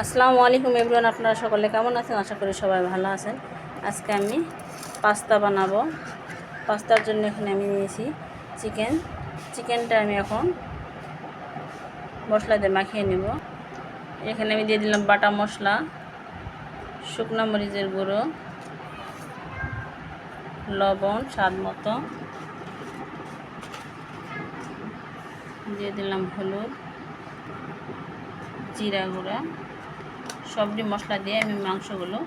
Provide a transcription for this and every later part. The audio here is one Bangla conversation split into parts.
আসসালামু আলাইকুম এভরিওয়ান, আপনারা সকলে কেমন আছেন? আশা করি সবাই ভালো আছেন। আজকে আমি পাস্তা বানাবো। পাস্তার জন্য এখানে আমি নিয়েছি চিকেন। চিকেনটা আমি এখন মশলা দিয়ে মাখিয়ে নেব। এখানে আমি দিয়ে দিলাম বাটা মশলা, শুকনো মরিচের গুঁড়ো, লবণ স্বাদ মতো। দিয়ে দিলাম হলুদ, জিরা গুঁড়া। সবজি মশলা দিয়ে আমি মাংসগুলো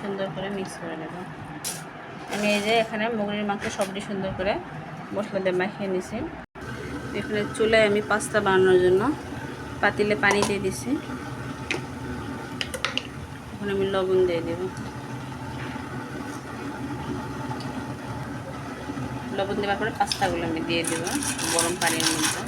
সুন্দর করে মিক্স করে নেব। আমি এই যে এখানে মুগরির মাংস সবজি সুন্দর করে মশলা দিয়ে মাখিয়ে নিছি। এখানে চুলায় আমি পাস্তা বানানোর জন্য পাতিলে পানি দিয়ে দিছি। এখন আমি লবণ দিয়ে দেব। লবণ দেওয়ার পরে পাস্তাগুলো আমি দিয়ে দেব গরম পানির মধ্যে।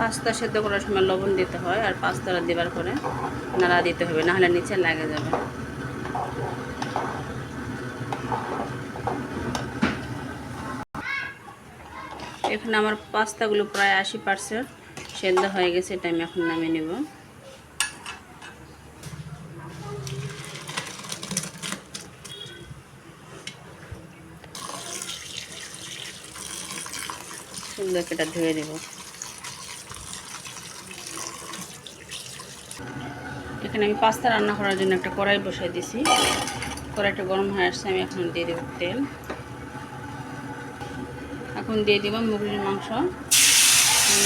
পাস্তা সেদ্ধ করার সময় লবণ দিতে হয় আর পাস্তাটা দেবার পরে নাড়া দিতে হবে, নাহলে নিচে লাগে যাবে। এখানে আমার পাস্তাগুলো প্রায় আশি পার্সেন্ট সেদ্ধ হয়ে গেছে, এটা আমি এখন নামিয়ে নেব। সুন্দর এটা ধুয়ে দেবো এখানে আমি পাস্তা রান্না করার জন্য একটা কড়াই বসাই দিছি। কড়াইটা গরম হয়ে আসছে, আমি এখন দিয়ে দেবো তেল। এখন দিয়ে দিব মুরগির মাংস।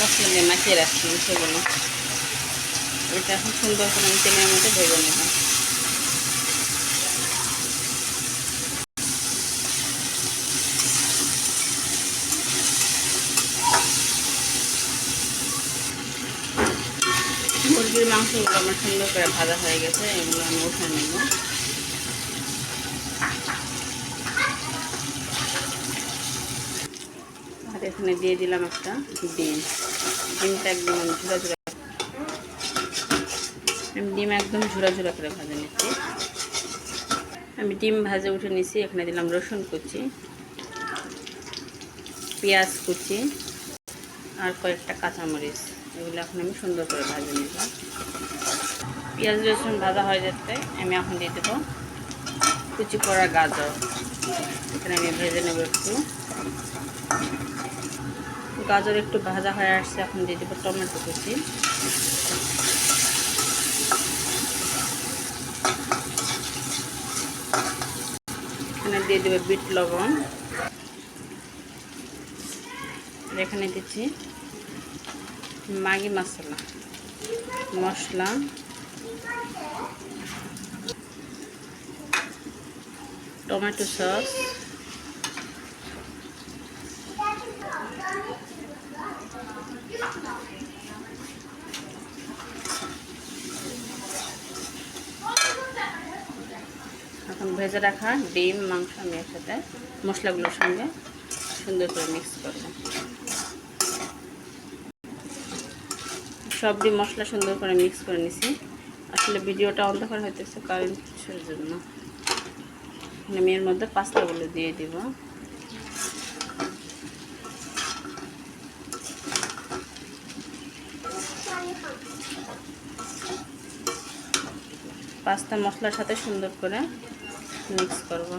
মশলা দিয়ে মাখিয়ে রাখছি সেগুলো এটা এখন সুন্দর করে আমি তেলের মধ্যে ভেজে নেব। মুরগির মাংসগুলো আমার সুন্দর করে ভাজা হয়ে গেছে, এগুলো আমি উঠে নেব। আর এখানে দিয়ে দিলাম একটা ডিম। ডিমটা একদম ঝুড়া ঝুড়া আমি ডিম একদম ঝুড়া ঝুড়া করে ভাজা নিচ্ছি। আমি ডিম ভাজে উঠে নিচ্ছি এখানে দিলাম রসুন কুচি, পেঁয়াজ কুচি। আর কয়েকটা কাঁচামরিচ, এগুলো এখন আমি সুন্দর করে ভাজে নিব। পেঁয়াজ, রসুন ভাজা হয়ে যাচ্ছে, আমি এখন দিয়ে দেবো কুচি করা গাজর। এখানে আমি ভেজে নেব একটু। গাজর একটু ভাজা হয়ে আসছে, এখন দিয়ে দেবো টমেটো কুচি। এখানে দিয়ে দেবো বিট লবণ। এখানে দিচ্ছি ম্যাগি মশলা মশলা। Tomato sauce. এখন ভেজে রাখা ডিম, মাংস আমি একসাথে মশলাগুলোর সঙ্গে সুন্দর করে মিক্স করব। সবজি মশলা সুন্দর করে মিক্স করে নিছি। আসলে ভিডিওটা অন্ধকার হইতেছে কারেন্টের জন্য। আমি এর মধ্যে পাস্তাগুলো দিয়ে দিব। পাস্তা মশলার সাথে সুন্দর করে মিক্স করব।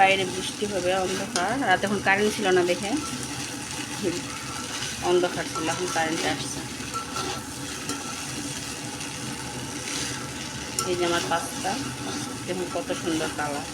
বাইরে বৃষ্টি হবে, অন্ধকার। রাতে এখন কারেন্ট ছিল না দেখে। অন্ধকার ছিল, এখন কারেন্ট আসছে। এই যে আমার পাস্তা দেখুন কত সুন্দর কালার